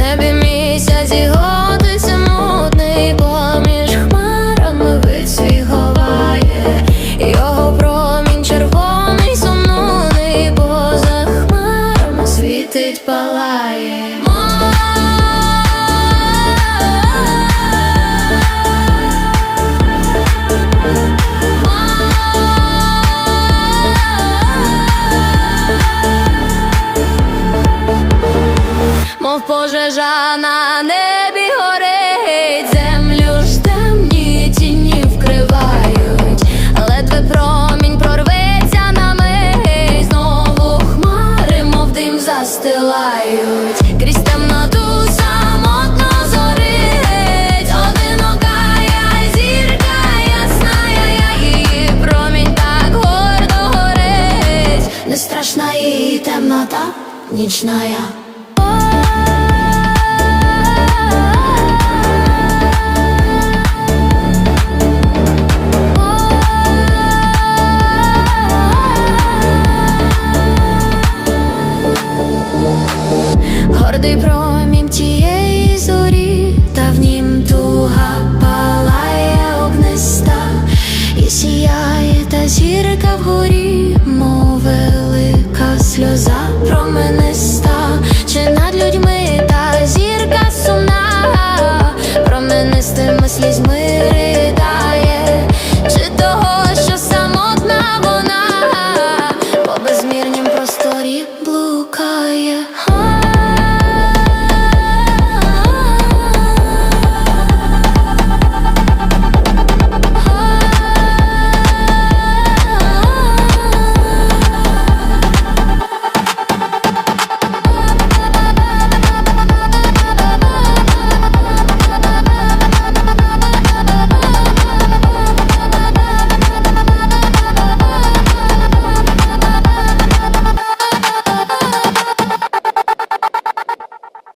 небі місяць і годиться мутний, поміж хмарами вицвій ховає його промінь червоний, сумний, поза хмарами світить, палає. Пожежа на небі горить, землю ж темні тіні вкривають, ледве промінь прорветься на мить, знову хмари, мов дим застилають, крізь темноту самотно зорить, одинока зірка ясна, я її промінь так гордо горить, не страшна її темнота нічна. радий промінь тієї зорі, та в нім туга палає огниста, і сіяє та зірка вгорі, мов велика сльоза промениста, чи над людьми та зірка сумна, променистими слізьми ридає, чи того, що самотна вона, по безмірнім просторі блукає.